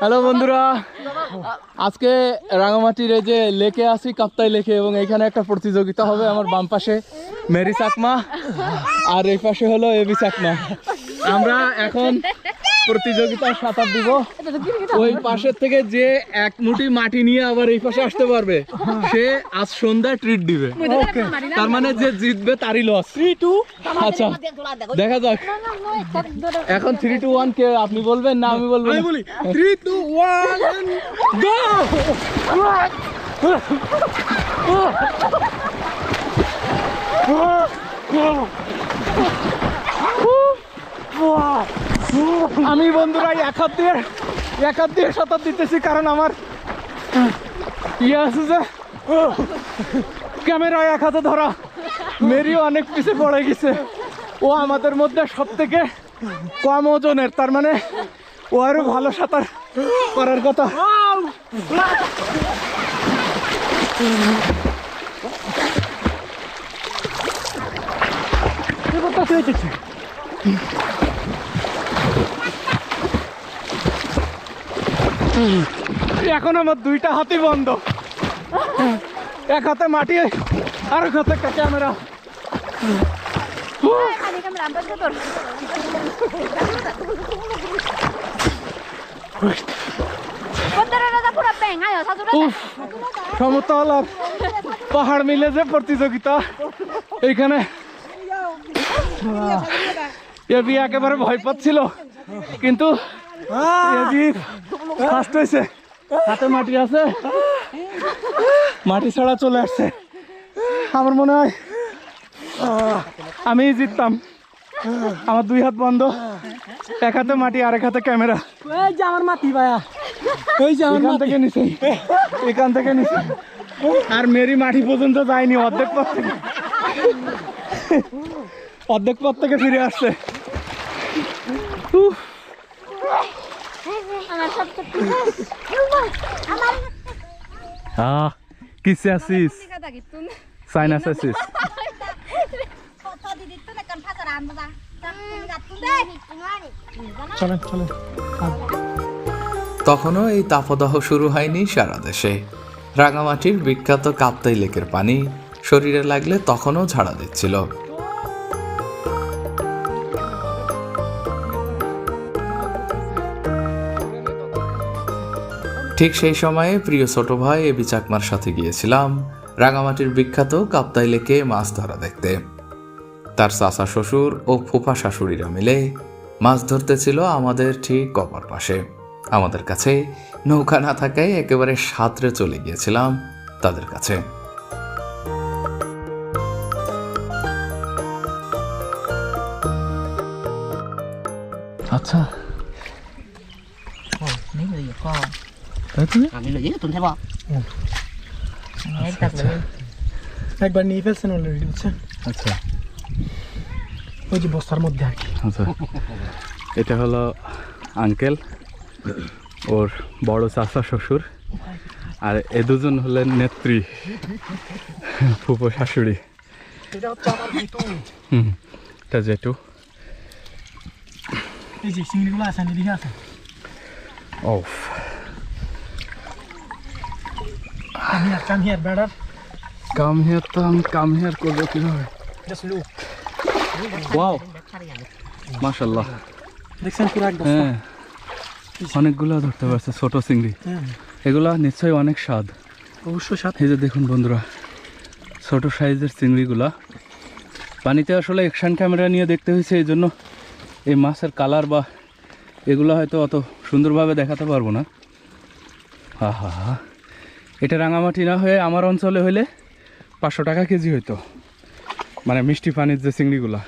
Hello বন্ধুরা, আজকে রাঙামাটির এই যে লেকে আছি, কাপ্তাই লেখে এবং এখানে একটা প্রতিযোগিতা হবে আমার বাম পাশে, মেরি চাকমা, আর এই পাশে হলো এবি চাকমা। আমরা এখন প্রতিযোগিতায় সাঁতার দিব ওই পাশের থেকে যে এক মুঠি মাটি নিয়ে আবার এই পাশে আসতে পারবে সে আজ সন্ধ্যায় ট্রিট দিবে তার মানে যে জিতবে তারই লস থ্রি টু আচ্ছা দেখা যাক এখন থ্রি টু ওয়ান কে আপনি বলবেন না আমি বলব আমি বলি থ্রি টু ওয়ান গো আমি বন্ধুরা এক হাত দিয়ে, এক হাত দিয়ে সাঁতার দিতেছি কারণ আমার ইয়ে আছে যে ক্যামেরা এক হাতে ধরা, মেরিও অনেক পিছে পড়ে গেছে। ও আমাদের মধ্যে সব থেকে কম ওজনের, তার মানে ও আরও ভালো সাঁতার করার কথা। এখন আমার দুইটা হাতই বন্ধ। এক হাতে মাটি, আর এক হাতে ক্যামেরা। সমতল পাহাড় মিলে যে প্রতিযোগিতা। এইখানে একেবারে ভয় পাচ্ছিল। কিন্তু ফার্স্ট হয়েছে হাতে মাটি আছে। মাটি ছাড়া চলে আসছে। আমার মনে হয় আমি জিততাম। আমার দুই হাত বন্ধ এক হাতে মাটি আর এক হাতে ক্যামেরা। যে আমার মাটি ভাইয়া। এই যে আমার এখান থেকে নিচে এখান থেকে নিচে আর মেরি মাটি পর্যন্ত যায়নি অর্ধেক পথ থেকে। অর্ধেক পথ থেকে ফিরে আসছে। উফ, কিসে আসিস আসিস চলেন চলেন। তখনও এই তাপদাহ শুরু হয়নি সারা দেশে। রাঙামাটির বিখ্যাত কাপ্তাই লেকের পানি শরীরে লাগলে তখনও ঝাড়া দিচ্ছিল। ঠিক সেই সময়ে প্রিয় ছোট ভাই এবি চাকমার সাথে গিয়েছিলাম। রাঙামাটির বিখ্যাত কাপ্তাই লেকে মাছ ধরা দেখতে। তার চাচা শ্বশুর ও ফুফা শাশুড়িরা মিলে মাছ ধরতে ছিল আমাদের ঠিক কপার পাশে। আমাদের কাছে নৌকা না থাকায় একেবারে সাঁতরে চলে গিয়েছিলাম তাদের কাছে। আচ্ছা একবার নিয়ে ফেলছেন অলরেডি বুঝছেন আচ্ছা। ওই যে বস্তার মধ্যে আর কি। আচ্ছা। এটা হলো আঙ্কেল ওর বড় চাচা শ্বশুর আর এ দুজন হলেন নেত্রী ফুপো শাশুড়ি। হুম এটা জেঠু। এই যে এদিকে ওফ। কাম হিয়ার কাম হিয়ার ব্যাডার কাম হেয়ার তো আমি কাম হেয়ার করব কীভাবে? ওয়াও মাশাল্লাহ দেখছেন পুরো এক হ্যাঁ। অনেকগুলো ধরতে পারছে ছোট চিংড়ি। হ্যাঁ। এগুলা নিশ্চয়ই অনেক স্বাদ। অবশ্যই সাথে এই যে দেখুন বন্ধুরা ছোট সাইজের চিংড়িগুলা। পানিতে আসলে অ্যাকশন ক্যামেরা নিয়ে দেখতে হয়েছে এই জন্য এই মাছের কালার বা এগুলো হয়তো অত সুন্দরভাবে দেখাতে পারব না। হা হা হা এটা রাঙামাটি না হয়ে আমার অঞ্চলে হলে পাঁচশো টাকা কেজি হইতো। মানে মিষ্টি পানির যে চিংড়িগুলা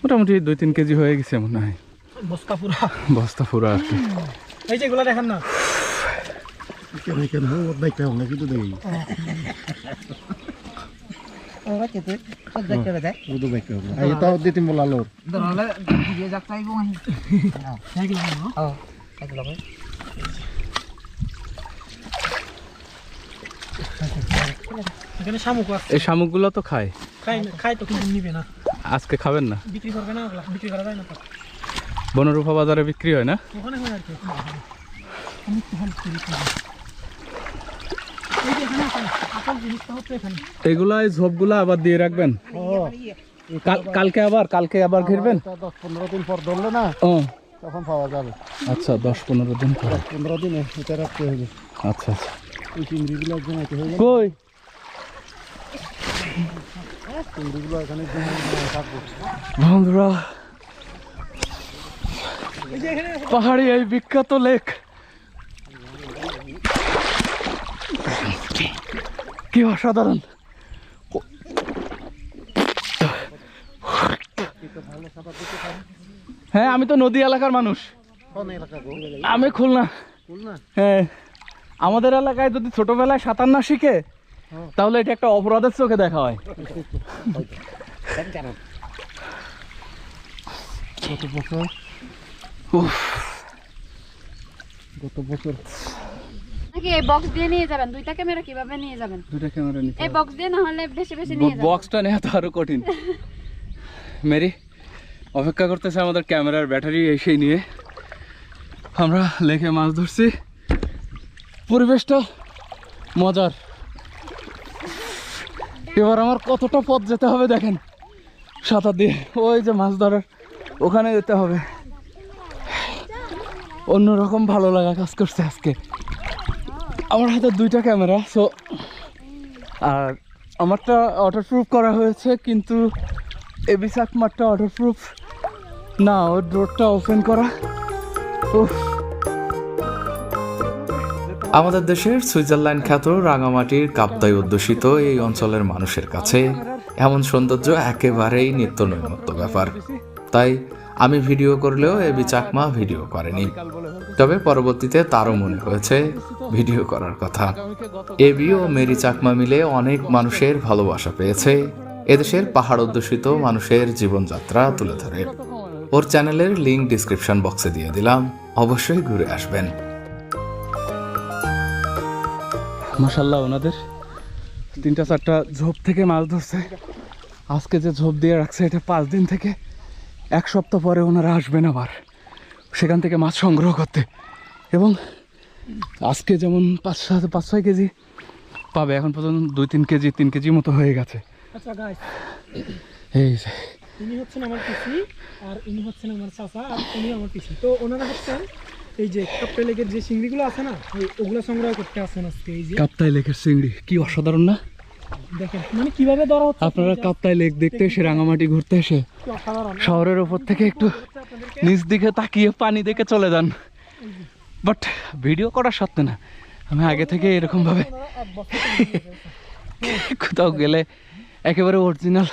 মোটামুটি দুই তিন কেজি হয়ে গেছে মনে হয়। বস্তা পুরো। বস্তা পুরো আর কি। এই যে এগুলো দেখেন না। এখানে শামুক আছে। এই শামুকগুলো তো খায়। খাই না খাই তো কিন্তু নিবে না। আজকে খাবেন না? বিক্রি করবে না বিক্রি করা যায় না তো। বনরূপা বাজারে বিক্রি হয় না? ওখানে হয় আর কি। আমি একটু হেল্প করি এগুলা এই ঝোপগুলা আবার দিয়ে রাখবেন? কালকে আবার কালকে আবার ঘিরবেন? দশ পনেরো দিন পর ধরলে না তখন পাওয়া যাবে। আচ্ছা দশ পনেরো দিন পরে। পনেরো দিনে এটা রাখতে হবে। আচ্ছা আচ্ছা। কই চিংড়িগুলো এখানে জমাই থাকবে বন্ধুরা পাহাড়ি এই বিখ্যাত লেক। কি অসাধারণ। হ্যাঁ আমি তো নদী এলাকার মানুষ। আমি খুলনা। খুলনা? হ্যাঁ। আমাদের এলাকায় যদি ছোটবেলায় সাঁতার না শিখে তাহলে এটা একটা অপরাধের চোখে দেখা হয়। গত বছর। গত বছর। নাকি এই বক্স দিয়ে নিয়ে যাবেন? দুইটা ক্যামেরা কীভাবে নিয়ে যাবেন? দুইটা ক্যামেরা নিতে এই বক্স দিয়ে না হলে বেশি বেশি নিয়ে যাবেন। বক্সটা নেওয়া তো আরও কঠিন। মেরি অপেক্ষা করতেছে আমাদের ক্যামেরার ব্যাটারি এসে নিয়ে। আমরা লেকে মাছ ধরছি। পরিবেশটা মজার। এবার আমার কতটা পথ যেতে হবে দেখেন। সাঁতার দিয়ে, ওই যে মাছ ধরার, ওখানে যেতে হবে। অন্যরকম ভালো লাগা কাজ করছে আজকে। আমার হাতে দুইটা ক্যামেরা সো আর আমারটা ওয়াটারপ্রুফ করা হয়েছে, কিন্তু এবি চাকমারটা ওয়াটারপ্রুফ না, ওর ডোরটা ওপেন করা। উফ। আমাদের দেশের সুইজারল্যান্ড খ্যাত রাঙামাটির কাপ্তাই অধ্যুষিত এই অঞ্চলের মানুষের কাছে এমন সৌন্দর্য একেবারেই নিত্য নৈমিত্য ব্যাপার। তাই আমি ভিডিও করলেও এবি চাকমা ভিডিও করেনি। তবে পরবর্তীতে তারও মনে হয়েছে ভিডিও করার কথা। এবি ও মেরি চাকমা মিলে অনেক মানুষের ভালোবাসা পেয়েছে। এদেশের পাহাড় অধ্যুষিত মানুষের জীবনযাত্রা তুলে ধরে। ওর চ্যানেলের লিঙ্ক ডিসক্রিপশন বক্সে দিয়ে দিলাম। অবশ্যই ঘুরে আসবেন। মাসাল্লাহ ওনাদের। তিনটা চারটা ঝোপ থেকে মাছ ধরছে। আজকে যে ঝোপ দিয়ে রাখছে এটা পাঁচ দিন থেকে এক সপ্তাহ পরে ওনারা আসবেন আবার। সেখান থেকে মাছ সংগ্রহ করতে। এবং আজকে যেমন পাঁচ সাত পাঁচ ছয় কেজি পাবে এখন পর্যন্ত দুই তিন কেজি তিন কেজি মতো হয়ে গেছে। আচ্ছা এই যে। ইনি হচ্ছেন আমার পিসি আর ইনি হচ্ছেন আমার চাচা আর উনি আমার পিসি। তো ওনারা হচ্ছেন এই যে কাপ্পে লেগের যে চিংড়িগুলো আছে না ওগুলো সংগ্রহ করতে আসেন আজকে এই যে। কাপ্তাই লেকের চিংড়ি কি অসাধারণ না? দেখেন মানে কীভাবে ধরা হচ্ছে আপনারা কাপ্তাই লেক দেখতে এসে রাঙামাটি ঘুরতে এসে শহরের ওপর থেকে একটু নিচ দিকে তাকিয়ে পানি দেখে চলে যান। বাট ভিডিও করার সত্ত্বে না আমি আগে থেকে এরকম ভাবে কোথাও গেলে একেবারে অরিজিনাল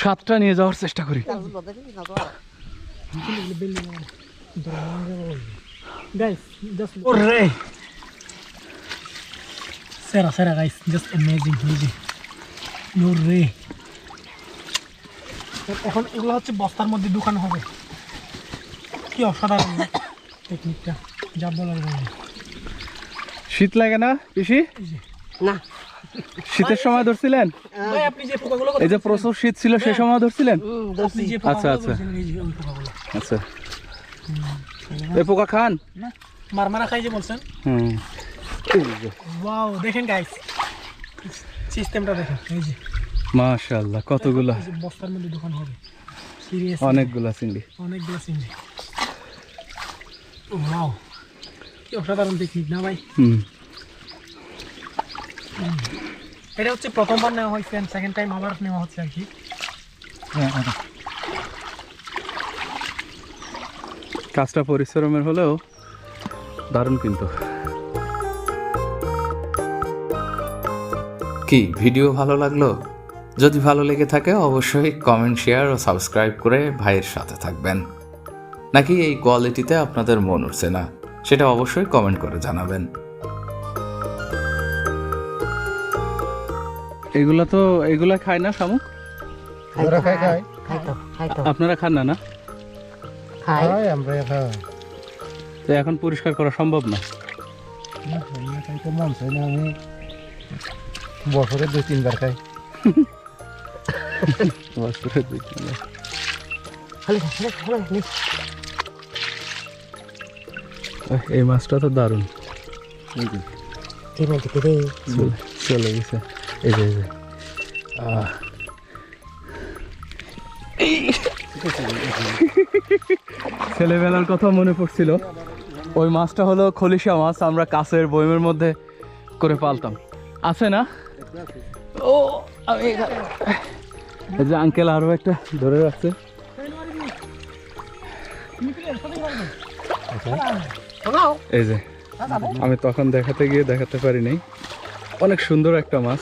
স্বাদটা নিয়ে যাওয়ার চেষ্টা করি। গাইস জাস্ট ওরে সেরা সেরা গাইস জাস্ট অ্যামেজিং এই যে রে এখন এগুলো হচ্ছে বস্তার মধ্যে দোকান হবে। কি অসাধারণ টেকনিকটা যা বলার শীত লাগে না পিসি? না। শীতের সময় ধরছিলেন? ভাই আপনি যে পোকাগুলো এই যে প্রচুর শীত ছিল সেই সময় ধরছিলেন? আচ্ছা, আচ্ছা। আচ্ছা। এই পোকা খান। মারমারা খাই যে বলছেন। হুম। ওয়াও দেখেন গাইস সিস্টেমটা দেখেন এই যে। মাশাল্লাহ কতগুলা? বস্তার মধ্যে দোকান হবে। সিরিয়াস অনেকগুলা চিংড়ি। অনেকগুলো চিংড়ি। ওয়াও কি অসাধারণ টেকনিক না ভাই? হুম। এটা হচ্ছে প্রথমবার নেওয়া হয়েছে সেকেন্ড টাইম আবার নেওয়া হচ্ছে আর কি। কাজটা পরিশ্রমের হলেও দারুণ কিন্তু। কি ভিডিও ভালো লাগল? যদি ভালো লেগে থাকে অবশ্যই কমেন্ট শেয়ার ও সাবস্ক্রাইব করে ভাইয়ের সাথে থাকবেন। নাকি এই কোয়ালিটিতে আপনাদের মন উঠছে না? সেটা অবশ্যই কমেন্ট করে জানাবেন। এগুলা তো এগুলা খায় না শামুক? আপনারা খান না না? খাই। আমরা খাই তো এখন পরিষ্কার করা সম্ভব না। আমরা খাইতে মন চাই না আমি বছরে দুই তিনবার। খাই বছরে দুই তিনবার। এই মাছটা তো দারুণ। চলে চলে গেছে। এই যে এই যে। আহ। ছেলেবেলার কথা মনে পড়ছিল। ওই মাছটা হলো খলিশা মাছ, আমরা কাছের বইমের মধ্যে করে পালতাম। আছে না? ও, আমি এই যে আঙ্কেল আরও একটা ধরে রাখছে। এই যে, আমি তখন দেখাতে গিয়ে দেখাতে পারি নাই অনেক সুন্দর একটা মাছ।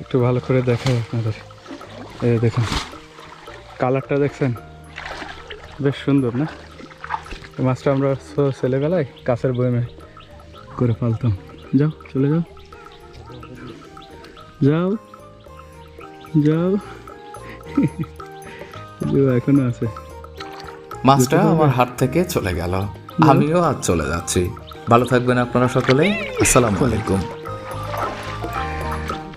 একটু ভালো করে দেখাই আপনাদের। এই দেখুন। কালারটা দেখছেন? বেশ সুন্দর না? মাছটা আমরা ছেলেবেলায় কাছের বয়মে করে পালতাম। যাও চলে যাও। যাও যাও। যাও, এখনও আছে। মাছটা আমার হাত থেকে চলে গেল। আমিও আজ চলে যাচ্ছি। ভালো থাকবেন আপনারা সকলে আসসালামু আলাইকুম।